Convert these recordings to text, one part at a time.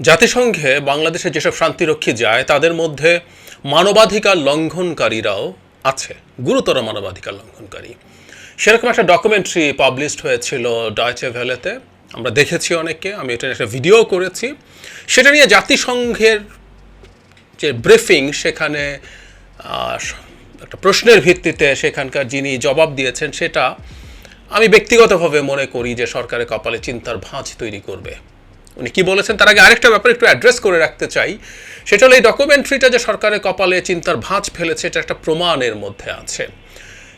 জাতিসংঘে বাংলাদেশে যেসব শান্তিরক্ষী যায়, তাদের মধ্যে মানবাধিকার লঙ্ঘনকারীরাও আছে, গুরুতর মানবাধিকার লঙ্ঘনকারী। সেরকম একটা ডকুমেন্টারি পাবলিশড হয়েছিল ডয়চে ভ্যালেতে আমরা দেখেছি অনেকে আমি এটা একটা ভিডিও করেছি। সেটা নিয়ে জাতিসংঘের যে ব্রিফিং সেখানে একটা প্রশ্নের ভিত্তিতে সেখানকার যিনি জবাব দিয়েছেন, সেটা আমি ব্যক্তিগতভাবে মনে করি যে সরকারের কপালে চিন্তার ভাঁজ তৈরি করবে। উনি কি বলেছেন তার আগে আরেকটা ব্যাপার একটু অ্যাড্রেস করে রাখতে চাই। সেটা হলো এই ডকুমেন্ট্রিটা যে সরকারের কপালে চিন্তার ভাঁজ ফেলেছে, এটা একটা প্রমাণের মধ্যে আছে।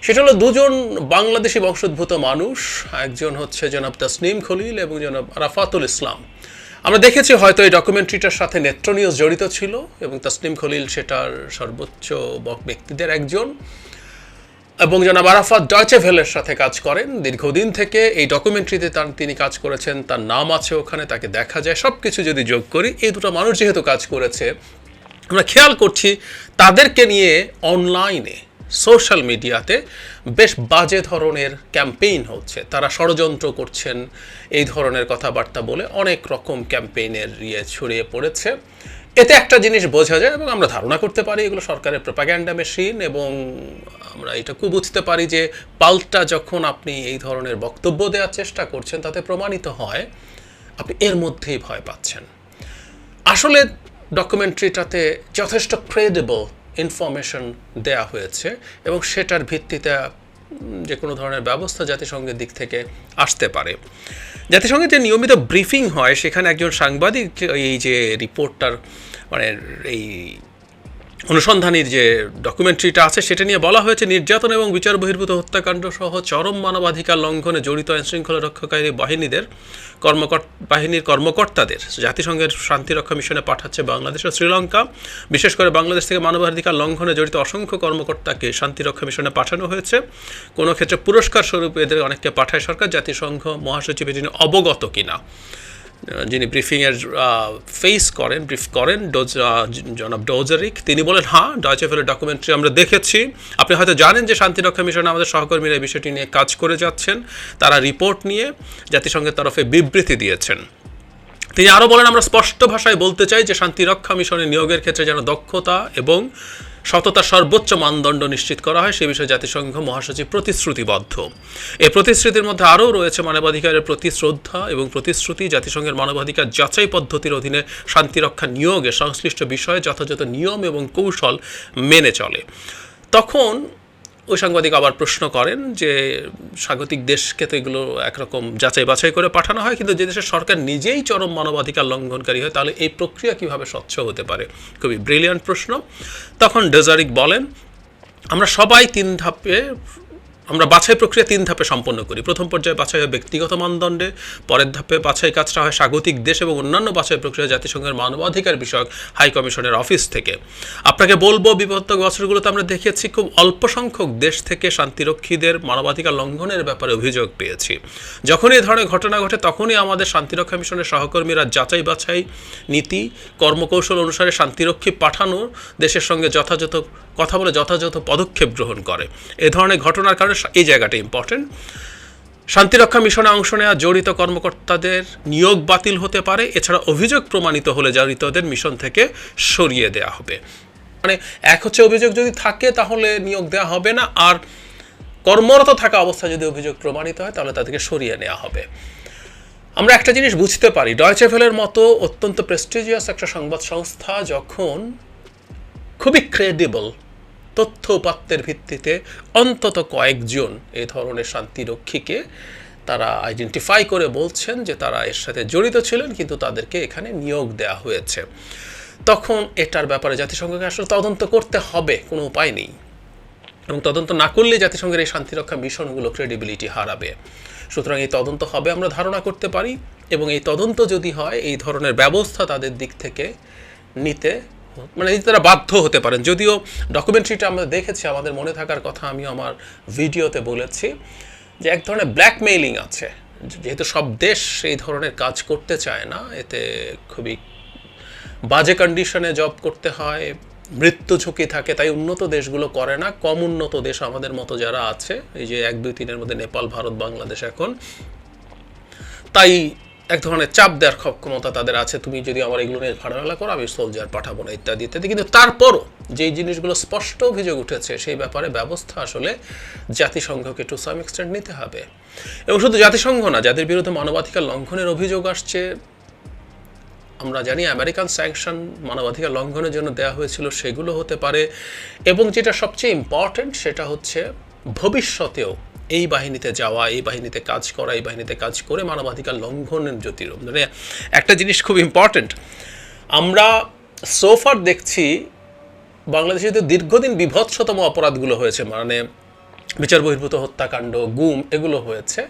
সেটা হলো দুজন বাংলাদেশি বংশোদ্ভূত মানুষ, একজন হচ্ছে জনাব তাসনিম খলিল এবং জনাব রাফাতুল ইসলাম। আমরা দেখেছি হয়তো এই ডকুমেন্ট্রিটার সাথে নেত্র নিউজ জড়িত ছিল এবং তাসনিম খলিল সেটার সর্বোচ্চ ব্যক্তিদের একজন। এবং জনাব আরাফাত ডয়চে ভেলের সাথে কাজ করেন। দীর্ঘদিন থেকে এই ডকুমেন্টারিতে তার তিনি কাজ করেছেন, তার নাম আছে ওখানে, তাকে দেখা যায়। সব কিছু যদি যোগ করি, এই দুটো মানুষ যেহেতু কাজ করেছে, আমরা খেয়াল করছি তাদেরকে নিয়ে অনলাইনে সোশ্যাল মিডিয়াতে বেশ বাজে ধরনের ক্যাম্পেইন হচ্ছে। তারা ষড়যন্ত্র করছেন, এই ধরনের কথাবার্তা বলে অনেক রকম ক্যাম্পেইনের ইয়ে ছড়িয়ে পড়েছে। এতে একটা জিনিস বোঝা যায় এবং আমরা ধারণা করতে পারি, এগুলো সরকারের প্রপাগ্যান্ডা মেশিন এবং আমরা এটাকু বুঝতে পারি যে পাল্টা যখন আপনি এই ধরনের বক্তব্য দেওয়ার চেষ্টা করছেন, তাতে প্রমাণিত হয়, আপনি এর মধ্যেই ভয় পাচ্ছেন। আসলে ডকুমেন্টারিটাতে যথেষ্ট ক্রেডিবল ইনফরমেশন দেয়া হয়েছে এবং সেটার ভিত্তিতে যে কোনো ধরনের ব্যবস্থা জাতিসংঘের দিক থেকে আসতে পারে। জাতিসংঘের যে নিয়মিত ব্রিফিং হয়, সেখানে একজন সাংবাদিক এই যে রিপোর্টটার মানে এই অনুসন্ধানীর যে ডকুমেন্টারিটা আছে, সেটা নিয়ে বলা হয়েছে, নির্যাতন এবং বিচার বহির্ভূত হত্যাকাণ্ড সহ চরম মানবাধিকার লঙ্ঘনে জড়িত আইনশৃঙ্খলা রক্ষাকারী বাহিনীদের কর্মকর, বাহিনীর কর্মকর্তাদের জাতিসংঘের শান্তিরক্ষা মিশনে পাঠাচ্ছে বাংলাদেশ ও শ্রীলঙ্কা। বিশেষ করে বাংলাদেশ থেকে মানবাধিকার লঙ্ঘনে জড়িত অসংখ্য কর্মকর্তাকে শান্তিরক্ষা মিশনে পাঠানো হয়েছে। কোনো ক্ষেত্রে পুরস্কার স্বরূপ এদের অনেককে পাঠায় সরকার, জাতিসংঘ, মহাসচিব এটি নিয়ে অবগত কিনা। যিনি ব্রিফিংয়ের ফেস করেন ব্রিফ করেন ডোজ জনাব ডোজারিক, তিনি বলেন হ্যাঁ ডয়চে ফেলের ডকুমেন্টারি আমরা দেখেছি। আপনি হয়তো জানেন যে শান্তিরক্ষা মিশনে আমাদের সহকর্মীরা এই বিষয়টি নিয়ে কাজ করে যাচ্ছেন। তারা রিপোর্ট নিয়ে জাতিসংঘের তরফে বিবৃতি দিয়েছেন। তিনি আরও বলেন, আমরা স্পষ্ট ভাষায় বলতে চাই যে শান্তিরক্ষা মিশনে নিয়োগের ক্ষেত্রে যেন দক্ষতা এবং সততার সর্বোচ্চ মানদণ্ড নিশ্চিত করা হয়, সে বিষয়ে জাতিসংঘ মহাসচিব প্রতিশ্রুতিবদ্ধ। এ প্রতিশ্রুতির মধ্যে আরও রয়েছে মানবাধিকারের প্রতি শ্রদ্ধা এবং প্রতিশ্রুতি, জাতিসংঘের মানবাধিকার যাচাই পদ্ধতির অধীনে শান্তিরক্ষা নিয়োগে সংশ্লিষ্ট বিষয়ে যথাযথ নিয়ম এবং কৌশল মেনে চলে। তখন ওই সাংবাদিক আবার প্রশ্ন করেন যে স্বাগতিক দেশকে তো এগুলো একরকম যাচাই বাছাই করে পাঠানো হয়, কিন্তু যে দেশের সরকার নিজেই চরম মানবাধিকার লঙ্ঘনকারী হয়, তাহলে এই প্রক্রিয়া কীভাবে স্বচ্ছ হতে পারে? খুবই ব্রিলিয়ান্ট প্রশ্ন। তখন ডেজারিক বলেন, আমরা সবাই তিন ধাপে আমরা বাছাই প্রক্রিয়া তিন ধাপে সম্পন্ন করি। প্রথম পর্যায়ে বাছাই হয় ব্যক্তিগত মানদণ্ডে, পরের ধাপে বাছাই কাজটা হয় স্বাগতিক দেশ এবং অন্যান্য বাছাই প্রক্রিয়া জাতিসংঘের মানবাধিকার বিষয়ক হাই কমিশনের অফিস থেকে। আপনাকে বলব বিগত বছরগুলোতে আমরা দেখেছি খুব অল্প সংখ্যক দেশ থেকে শান্তিরক্ষীদের মানবাধিকার লঙ্ঘনের ব্যাপারে অভিযোগ পেয়েছি। যখনই এই ধরনের ঘটনা ঘটে, তখনই আমাদের শান্তিরক্ষা মিশনের সহকর্মীরা যাচাই বাছাই নীতি, কর্মকৌশল অনুসারে শান্তিরক্ষী পাঠানোর দেশের সঙ্গে যথাযথ কথা বলে যথাযথ পদক্ষেপ গ্রহণ করে। এ ধরনের ঘটনার কারণে এই জায়গাটা ইম্পর্টেন্ট শান্তিরক্ষা মিশনে অংশ নেওয়া জড়িত কর্মকর্তাদের নিয়োগ বাতিল হতে পারে। এছাড়া অভিযোগ প্রমাণিত হলে জড়িতদের মিশন থেকে সরিয়ে দেওয়া হবে। মানে এক হচ্ছে অভিযোগ যদি থাকে তাহলে নিয়োগ দেওয়া হবে না। আর কর্মরত থাকা অবস্থায় যদি অভিযোগ প্রমাণিত হয় তাহলে তাদেরকে সরিয়ে নেওয়া হবে। আমরা একটা জিনিস বুঝতে পারি। ডয়চেভেলের মতো অত্যন্ত প্রেস্টিজিয়াস একটা সংবাদ সংস্থা যখন খুবই ক্রেডিবল তথ্য উপাত্তের ভিত্তিতে অন্তত কয়েকজন এ ধরনের শান্তিরক্ষীকে তারা আইডেন্টিফাই করে বলছেন যে তারা এর সাথে জড়িত ছিলেন, কিন্তু তাদেরকে এখানে নিয়োগ দেওয়া হয়েছে। তখন এটার ব্যাপারে জাতিসংঘকে আসলে তদন্ত করতে হবে, কোনো উপায় নেই। এবং তদন্ত না করলে জাতিসংঘের এই শান্তিরক্ষা মিশনগুলো ক্রেডিবিলিটি হারাবে। সুতরাং এই তদন্ত হবে, আমরা ধারণা করতে পারি। এবং এই তদন্ত যদি হয়, এই ধরনের ব্যবস্থা তাদের দিক থেকে নিতে মানে তারা বাধ্য হতে পারেন। যদিও ডকুমেন্টারিটা আমরা দেখেছি, আমাদের মনে থাকার কথা আমি আমার ভিডিওতে বলেছি যে এক ধরনের ব্ল্যাকমেইলিং আছে। যেহেতু সব দেশ এই ধরনের কাজ করতে চায় না, এতে খুবই বাজে কন্ডিশনে জব করতে হয়, মৃত্যু ঝুঁকি থাকে, তাই উন্নত দেশগুলো করে না। কম উন্নত দেশ আমাদের মতো যারা আছে, এই যে এক দুই তিনের মধ্যে নেপাল, ভারত, বাংলাদেশ এখন, তাই এক ধরনের চাপ দেওয়ার ক্ষমতা তাদের আছে। তুমি যদি আমার এগুলো নিয়ে ভাড়ামেলা করো, আমি সোলজার পাঠাবো না, ইত্যাদি ইত্যাদি। কিন্তু তারপরও যেই জিনিসগুলো স্পষ্ট অভিযোগ উঠেছে, সেই ব্যাপারে ব্যবস্থা আসলে জাতিসংঘকে টু সাম এক্সটেন্ট নিতে হবে। এবং শুধু জাতিসংঘ না, যাদের বিরুদ্ধে মানবাধিকার লঙ্ঘনের অভিযোগ আসছে, আমরা জানি আমেরিকান স্যাংশন মানবাধিকার লঙ্ঘনের জন্য দেওয়া হয়েছিল, সেগুলো হতে পারে। এবং যেটা সবচেয়ে ইম্পর্ট্যান্ট সেটা হচ্ছে ভবিষ্যতেও এই বাহিনীতে যাওয়া, এই বাহিনীতে কাজ করা, এই বাহিনীতে কাজ করে মানবাধিকার লঙ্ঘনের জ্যোতির মানে একটা জিনিস খুব ইম্পর্ট্যান্ট আমরা সোফার দেখছি বাংলাদেশে যে দীর্ঘদিন বিভৎসতম অপরাধগুলো হয়েছে মানে বিচার বহির্ভূত হত্যাকাণ্ড, গুম এগুলো হয়েছে।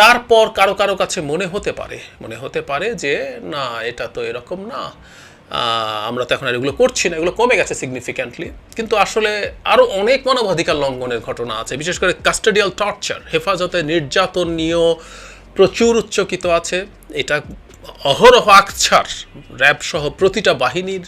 তারপর কারও কারও কাছে মনে হতে পারে, মনে হতে পারে যে, না, এটা তো এরকম না। আমরা তো এখন আর এগুলো করছি না, এগুলো কমে গেছে সিগনিফিক্যান্টলি কিন্তু আসলে আরও অনেক মানবাধিকার লঙ্ঘনের ঘটনা আছে, বিশেষ করে কাস্টাডিয়াল টর্চার হেফাজতে নির্যাতন নিয়েও প্রচুর উচ্চকিত আছে। এটা অহরহ আকছার র্যাব সহ প্রতিটা বাহিনীর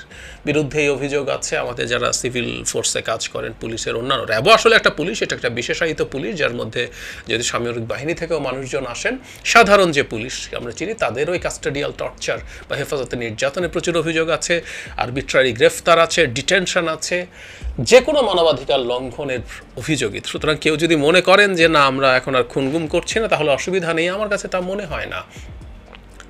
বিরুদ্ধে এই অভিযোগ আছে। আমাদের যারা সিভিল ফোর্সে কাজ করেন, পুলিশের অন্যান্য, র্যাবও আসলে একটা পুলিশ, এটা একটা বিশেষায়িত পুলিশ, যার মধ্যে যদি সামরিক বাহিনী থেকেও মানুষজন আসেন, সাধারণ যে পুলিশ আমরা চিনি তাদেরও এই কাস্টাডিয়াল টর্চার বা হেফাজতে নির্যাতনের প্রচুর অভিযোগ আছে। আরবিট্রারি গ্রেফতার আছে ডিটেনশন আছে যে কোনো মানবাধিকার লঙ্ঘনের অভিযোগী সুতরাং কেউ যদি মনে করেন যে, না, আমরা এখন আর খুনগুম করছি না, তাহলে অসুবিধা নেই। আমার কাছে তা মনে হয় না।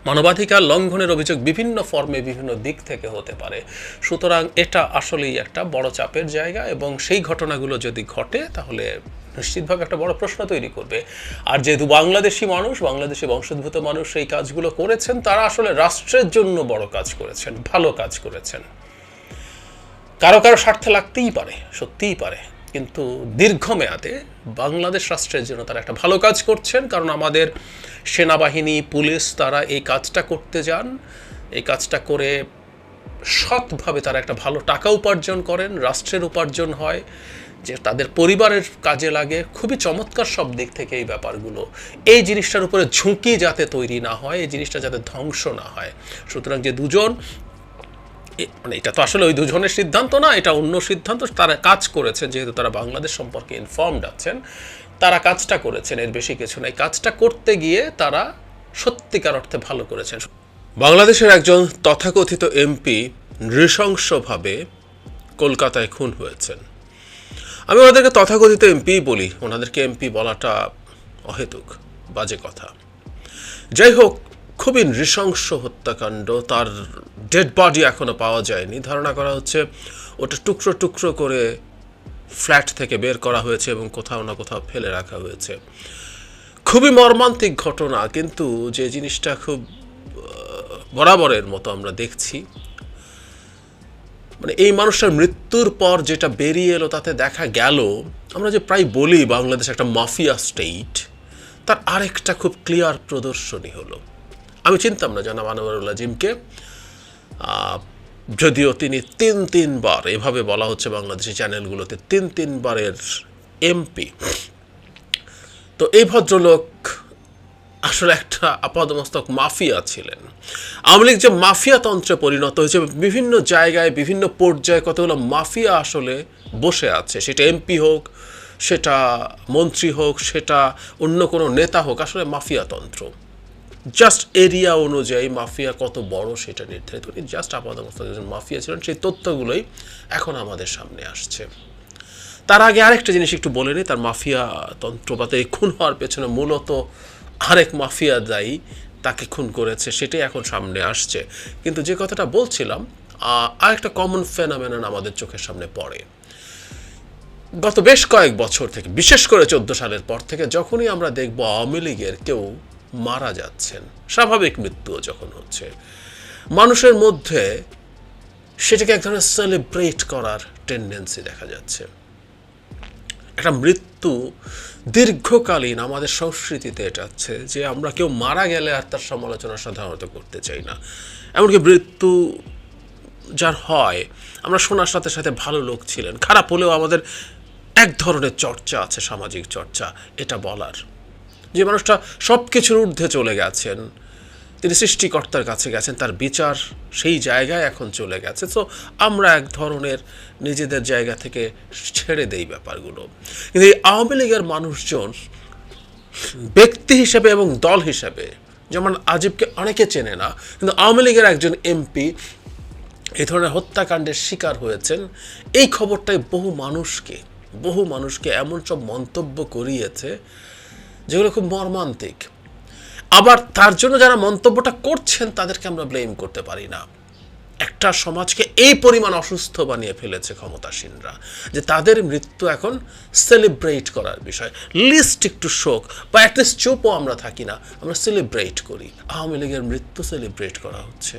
মানবাধিকার লঙ্ঘনের অভিযোগ বিভিন্ন ফর্মে বিভিন্ন দিক থেকে হতে পারে। সুতরাং এটা আসলেই একটা বড় চাপের জায়গা এবং সেই ঘটনাগুলো যদি ঘটে, তাহলে নিশ্চিতভাবে একটা বড় প্রশ্ন তৈরি করবে। আর যেহেতু বাংলাদেশি মানুষ, বাংলাদেশি বংশোদ্ভূত মানুষ এই কাজগুলো করেছেন, তারা আসলে রাষ্ট্রের জন্য বড় কাজ করেছেন, ভালো কাজ করেছেন। কারও কারও স্বার্থে লাগতেই পারে, সত্যিই পারে। কিন্তু দীর্ঘমেয়াদে বাংলাদেশ রাষ্ট্রের জন্য তারা একটা ভালো কাজ করছেন, কারণ আমাদের সেনাবাহিনী, পুলিশ তারা এই কাজটা করতে যান। এই কাজটা করে সৎভাবে তারা একটা ভালো টাকা উপার্জন করেন, রাষ্ট্রের উপার্জন হয়, যে তাদের পরিবারের কাজে লাগে। খুবই চমৎকার সব দিক থেকে এই ব্যাপারগুলো। এই জিনিসটার উপরে ঝুঁকি যাতে তৈরি না হয়, এই জিনিসটা যাতে ধ্বংস না হয়। সুতরাং যে দুজন মানে এটা তো আসলে ওই দুজনের সিদ্ধান্ত না, এটা অন্য সিদ্ধান্ত। তারা কাজ করেছে যেহেতু তারা বাংলাদেশ সম্পর্কে ইনফর্মড আছেন, তারা কাজটা করেছেন, এর বেশি কিছু নাই। কাজটা করতে গিয়ে তারা সত্যিকার অর্থে ভালো করেছেন। বাংলাদেশের একজন তথাকথিত এমপি নৃশংসভাবে কলকাতায় খুন হয়েছেন। আমি ওনাদেরকে তথাকথিত এমপি বলি, ওনাদেরকে এমপি বলাটা অহেতুক, বাজে কথা। যাই হোক খুবই নৃশংস হত্যাকাণ্ড। তার ডেড বডি এখনও পাওয়া যায়নি। ধারণা করা হচ্ছে ওটা টুকরো টুকরো করে ফ্ল্যাট থেকে বের করা হয়েছে এবং কোথাও না কোথাও ফেলে রাখা হয়েছে। খুবই মর্মান্তিক ঘটনা, কিন্তু যে জিনিসটা খুব বরাবরের মতো আমরা দেখছি। মানে এই মানুষটার মৃত্যুর পর যেটা বেরিয়ে এলো তাতে দেখা গেল, আমরা যে প্রায় বলি বাংলাদেশ একটা মাফিয়া স্টেট তার আরেকটা খুব ক্লিয়ার প্রদর্শনী হলো। আমি চিনতাম না জানা মানবরুল্লাহ জিমকে যদিও তিনি তিন তিনবার এভাবে বলা হচ্ছে বাংলাদেশি চ্যানেলগুলোতে, তিন তিনবারের এমপি। তো এই ভদ্রলোক আসলে একটা আপাদমস্তক মাফিয়া ছিলেন। আওয়ামী লীগ যে মাফিয়া তন্ত্রে পরিণত হয়েছে, বিভিন্ন জায়গায়, বিভিন্ন পর্যায়ে কতগুলো মাফিয়া আসলে বসে আছে। সেটা এমপি হোক, সেটা মন্ত্রী হোক, সেটা অন্য কোনো নেতা হোক, আসলে মাফিয়া তন্ত্র। জাস্ট এরিয়া অনুযায়ী মাফিয়া কত বড় সেটা নির্ধারিত উনি জাস্ট আপাদমস্তক একজন মাফিয়া ছিলেন, সেই তথ্যগুলোই এখন আমাদের সামনে আসছে। তার আগে আরেকটা জিনিস একটু বলে নিই, তার মাফিয়া তন্ত্র বা তার এই খুন হওয়ার পেছনে মূলত আরেক মাফিয়া দায়ী তাকে খুন করেছে, সেটাই এখন সামনে আসছে। কিন্তু যে কথাটা বলছিলাম আরেকটা কমন ফেনামেনন আমাদের চোখের সামনে পড়ে। গত বেশ কয়েক বছর থেকে, বিশেষ করে চোদ্দ সালের পর থেকে, যখনই আমরা দেখব আওয়ামী লীগের কেউ মারা যাচ্ছেন। স্বাভাবিক মৃত্যুও যখন হচ্ছে। মানুষের মধ্যে সেটাকে এক ধরনের সেলিব্রেট করার টেন্ডেন্সি দেখা যাচ্ছে। একটা মৃত্যু দীর্ঘকালীন আমাদের সংস্কৃতিতে এটা আছে যে আমরা কেউ মারা গেলে আর তার সমালোচনা সাধারণত করতে চাই না। এমনকি মৃত্যু যার হয়, আমরা শোনার সাথে সাথে ভালো লোক ছিলেন। খারাপ হলেও আমাদের এক ধরনের চর্চা আছে, সামাজিক চর্চা, এটা বলার। যে মানুষটা সব কিছুর ঊর্ধ্বে চলে গেছেন, তিনি সৃষ্টিকর্তার কাছে গেছেন, তার বিচার সেই জায়গায় এখন চলে গেছে। তো আমরা এক ধরনের নিজেদের জায়গা থেকে ছেড়ে দেই ব্যাপারগুলো। কিন্তু এই আওয়ামী লীগের মানুষজন ব্যক্তি হিসেবে এবং দল হিসেবে, যেমন আজিবকে অনেকে চেনে না, কিন্তু আওয়ামী লীগের একজন এমপি এই ধরনের হত্যাকাণ্ডের শিকার হয়েছেন। এই খবরটাই বহু মানুষকে বহু মানুষকে এমন সব মন্তব্য করিয়েছে যেগুলো খুব মর্মান্তিক। আবার তার জন্য যারা মন্তব্যটা করছেন, তাদেরকে আমরা ব্লেম করতে পারি না। একটা সমাজকে এই পরিমাণ অসুস্থ বানিয়ে ফেলেছে ক্ষমতাসীনরা যে তাদের মৃত্যু এখন সেলিব্রেট করার বিষয়। লিস্ট একটু শোক, বা অ্যাটলিস্ট চুপও আমরা থাকি না, আমরা সেলিব্রেট করি। আওয়ামী লীগের মৃত্যু সেলিব্রেট করা হচ্ছে।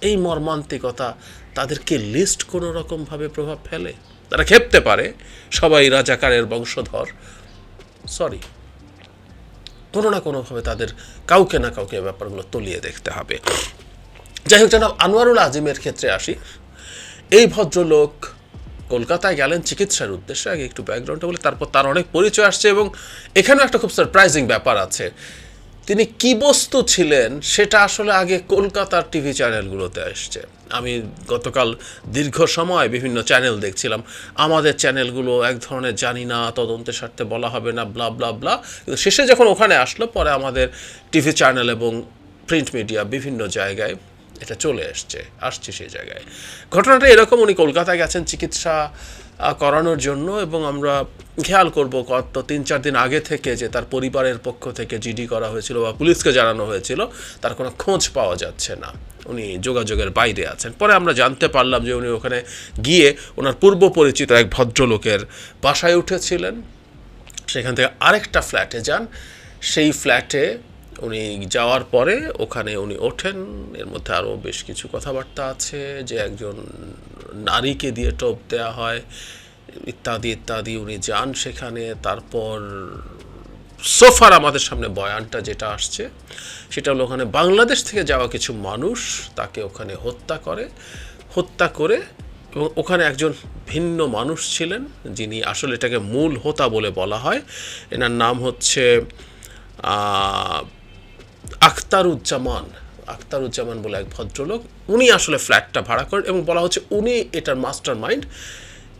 এই মর্মান্তিকতা তাদেরকে লিস্ট কোনো রকমভাবে প্রভাব ফেলে? তারা খেপতে পারে। সবাই রাজাকারের বংশধর। সরি কোনো না কোনোভাবে তাদের কাউকে না কাউকে ব্যাপারগুলো তলিয়ে দেখতে হবে। যাই হোক জনাব, আনোয়ারুল আজিমের ক্ষেত্রে আসি। এই ভদ্রলোক কলকাতায় গেলেন চিকিৎসার উদ্দেশ্যে, আগে একটু ব্যাকগ্রাউন্ডটা বলে, তারপর তার অনেক পরিচয় আসছে এবং এখানেও একটা খুব সারপ্রাইজিং ব্যাপার আছে। তিনি কি বস্তু ছিলেন, সেটা আসলে আগে কলকাতার টিভি চ্যানেলগুলোতে আসছে। আমি গতকাল দীর্ঘ সময় বিভিন্ন চ্যানেল দেখছিলাম। আমাদের চ্যানেলগুলো এক ধরনের জানি না, তদন্তের স্বার্থে বলা হবে না ব্লা ব্লা ব্লা কিন্তু শেষে যখন ওখানে আসলো, পরে আমাদের টিভি চ্যানেল এবং প্রিন্ট মিডিয়া বিভিন্ন জায়গায় এটা চলে এসছে, আসছে সেই জায়গায়। ঘটনাটা এরকম, উনি কলকাতায় গেছেন, চিকিৎসা করানোর জন্য এবং আমরা খেয়াল করব কত তিন চার দিন আগে থেকে যে তার পরিবারের পক্ষ থেকে জিডি করা হয়েছিল বা পুলিশকে জানানো হয়েছিল, তার কোনো খোঁজ পাওয়া যাচ্ছে না। উনি যোগাযোগের বাইরে আছেন। পরে আমরা জানতে পারলাম যে উনি ওখানে গিয়ে ওনার পূর্ব পরিচিত এক ভদ্রলোকের বাসায় উঠেছিলেন। সেখান থেকে আরেকটা ফ্ল্যাটে যান। সেই ফ্ল্যাটে উনি যাওয়ার পরে ওখানে উনি ওঠেন। এর মধ্যে আরও বেশ কিছু কথাবার্তা আছে যে একজন নারীকে দিয়ে টোপ দেওয়া হয়, ইত্যাদি ইত্যাদি। উনি যান সেখানে, তারপর সোফার আমাদের সামনে বয়ানটা যেটা আসছে, সেটা হলো ওখানে বাংলাদেশ থেকে যাওয়া কিছু মানুষ তাকে ওখানে হত্যা করে হত্যা করে এবং ওখানে একজন ভিন্ন মানুষ ছিলেন যিনি আসলে এটাকে মূল হোতা বলে বলা হয়। এনার নাম হচ্ছে আখতারুজ্জামান আখতারুজ্জামান বলে এক ভদ্রলোক, উনি আসলে ফ্ল্যাটটা ভাড়া করেন এবং বলা হচ্ছে উনি এটার মাস্টার মাইন্ড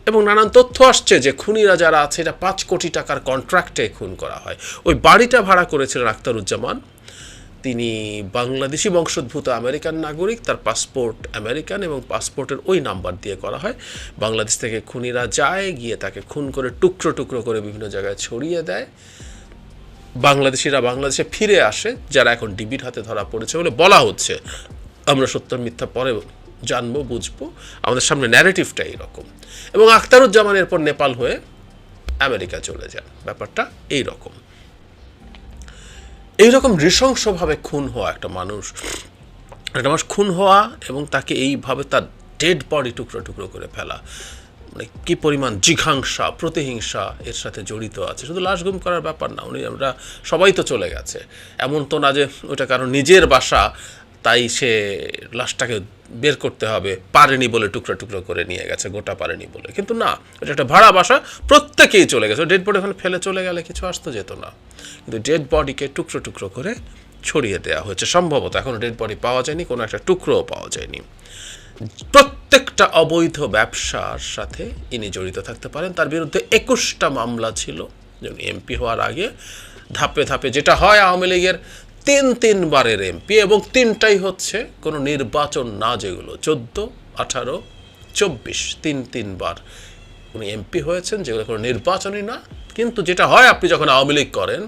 এবং নানান তথ্য আসছে যে খুনিরা যারা আছে, এটা পাঁচ কোটি টাকার কন্ট্রাক্টে খুন করা হয়। ওই বাড়িটা ভাড়া করেছিলেন আখতারুজ্জামান। তিনি বাংলাদেশি বংশোদ্ভূত আমেরিকান নাগরিক, তার পাসপোর্ট আমেরিকান এবং পাসপোর্টের ওই নাম্বার দিয়ে করা হয়। বাংলাদেশ থেকে খুনিরা যায়, গিয়ে তাকে খুন করে টুকরো টুকরো করে বিভিন্ন জায়গায় ছড়িয়ে দেয়। বাংলাদেশিরা বাংলাদেশে ফিরে আসে, যারা এখন ডিবির হাতে ধরা পড়েছে বলে বলা হচ্ছে। আমরা সত্য মিথ্যা পরে জানব, বুঝব। আমাদের সামনে ন্যারেটিভটা এইরকম এবং আখতারুজ্জামান এরপর নেপাল হয়ে আমেরিকা চলে যান। ব্যাপারটা এই রকম এইরকম নৃশংসভাবে খুন হওয়া একটা মানুষ একটা মানুষ খুন হওয়া এবং তাকে এইভাবে তার ডেড বডি টুকরো টুকরো করে ফেলা। মানে কী পরিমাণ জিঘাংসা, প্রতিহিংসা এর সাথে জড়িত আছে? শুধু লাশ গুম করার ব্যাপার না, উনি আমরা সবাই তো চলে গেছে। এমন তো না যে ওটা কারণ নিজের বাসা, তাই সে লাশটাকে বের করতে হবে, পারেনি বলে টুকরো টুকরো করে নিয়ে গেছে, গোটা পারেনি বলে। কিন্তু না এটা একটা ভাড়া বাসা, প্রত্যেকেই চলে গেছে। ডেড বডি ওখানে ফেলে চলে গেলে কিছু আসতো যেত না। কিন্তু ডেড বডিকে টুকরো টুকরো করে ছড়িয়ে দেওয়া হয়েছে। সম্ভবত এখনও ডেড বডি পাওয়া যায়নি, কোনো একটা টুকরোও পাওয়া যায়নি। প্রত্যেকটা অবৈধ ব্যবসার সাথে ইনি জড়িত থাকতে পারেন। তার বিরুদ্ধে একুশটা মামলা ছিল। যেমন এমপি হওয়ার আগে ধাপে ধাপে যেটা হয় আওয়ামী লীগের তিন তিনবারের এমপি এবং তিনটাই হচ্ছে কোনো নির্বাচন না যেগুলো। চোদ্দ, আঠারো, চব্বিশ, তিন তিনবার উনি এমপি হয়েছেন, যেগুলো কোনো নির্বাচনই না কিন্তু যেটা হয়, আপনি যখন আওয়ামী লীগ করেন,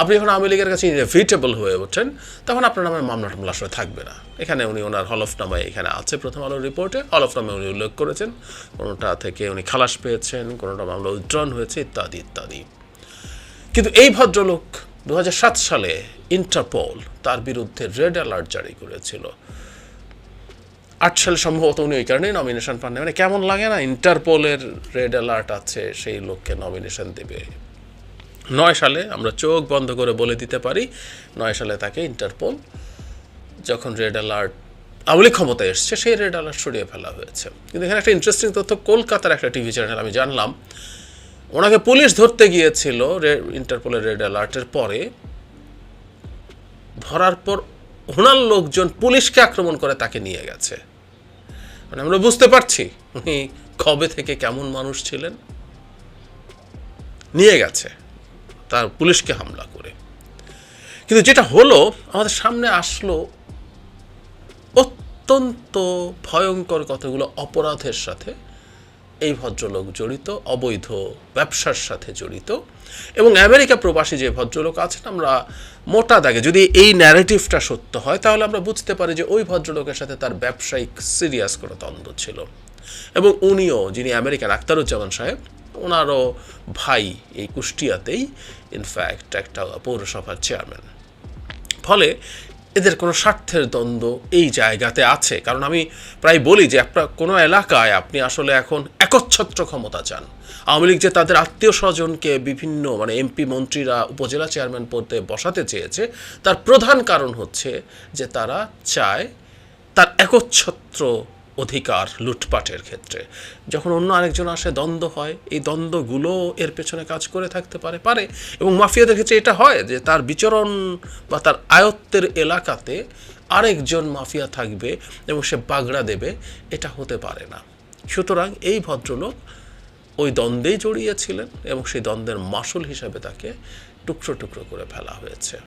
আপনি যখন আওয়ামী লীগের কাছে ইনএভিটেবল হয়ে ওঠেন, তখন আপনার নামে মামলা টামলা আসলে থাকবে না। এখানে উনি ওনার হলফনামায় এখানে আছে প্রথম আলোর রিপোর্টে হলফনামায় উনি উল্লেখ করেছেন, কোনোটা থেকে উনি খালাস পেয়েছেন, কোনোটা মামলা উইথড্রন হয়েছে, ইত্যাদি ইত্যাদি। কিন্তু এই ভদ্রলোক দু হাজার সাত সালে ইন্টারপোল তার বিরুদ্ধে রেড অ্যালার্ট জারি করেছিল। আট সালে সম্ভবত উনি ওই কারণেই নমিনেশন পাননি। মানে কেমন লাগে না, ইন্টারপোলের রেড অ্যালার্ট আছে, সেই লোককে নমিনেশন দেবে। নয় সালে আমরা চোখ বন্ধ করে বলে দিতে পারি, নয় সালে তাকে ইন্টারপোল যখন রেড অ্যালার্ট আওয়ামী ক্ষমতায় এসছে, সেই রেড অ্যালার্ট সরিয়ে ফেলা হয়েছে। কিন্তু এখানে একটা ইন্টারেস্টিং তথ্য, কলকাতার একটা টিভি চ্যানেল আমি জানলাম, ওনাকে পুলিশ ধরতে গিয়েছিল ইন্টারপোলের রেড অ্যালার্টের পরে। ধরার পর ওনার লোকজন পুলিশকে আক্রমণ করে তাকে নিয়ে গেছে। মানে আমরা বুঝতে পারছি উনি কবে থেকে কেমন মানুষ ছিলেন। নিয়ে গেছে, তার পুলিশকে হামলা করে। কিন্তু যেটা হলো, আমাদের সামনে আসলো অত্যন্ত ভয়ঙ্কর কতগুলো অপরাধের সাথে এই ভদ্রলোক জড়িত, অবৈধ ব্যবসার সাথে জড়িত এবং আমেরিকা প্রবাসী যে ভদ্রলোক আছেন, আমরা মোটা দাগে, যদি এই ন্যারেটিভটা সত্য হয়, তাহলে আমরা বুঝতে পারি যে ওই ভদ্রলোকের সাথে তার ব্যবসায়িক সিরিয়াস কোনো দ্বন্দ্ব ছিল। এবং উনিও, যিনি আমেরিকার আখতারুজ্জামান সাহেব ওনারও ভাই এই কুষ্টিয়াতেই ইনফ্যাক্ট একটা পৌরসভার চেয়ারম্যান ফলে এদের কোনো স্বার্থের দ্বন্দ্ব এই জায়গাতে আছে। কারণ আমি প্রায় বলি যে আপনার কোনো এলাকায় আপনি আসলে এখন একচ্ছত্র ক্ষমতা চান। আওয়ামী লীগ যে তাদের আত্মীয় স্বজনকে বিভিন্ন মানে এমপি, মন্ত্রীরা উপজেলা চেয়ারম্যান পদে বসাতে চেয়েছে, তার প্রধান কারণ হচ্ছে যে তারা চায় তার একচ্ছত্র অধিকার লুটপাটের ক্ষেত্রে। যখন অন্য আরেকজন আসে, দ্বন্দ্ব হয়, এই দ্বন্দ্বগুলো এর পেছনে কাজ করে থাকতে পারে পারে। এবং মাফিয়াদের ক্ষেত্রে এটা হয় যে, তার বিচরণ বা তার আয়ত্তের এলাকাতে আরেকজন মাফিয়া থাকবে এবং সে বাগড়া দেবে, এটা হতে পারে না। সুতরাং এই ভদ্রলোক ওই দ্বন্দ্বেই জড়িয়েছিলেন এবং সেই দ্বন্দ্বের মাসুল হিসাবে তাকে টুকরো টুকরো করে ফেলা হয়েছে।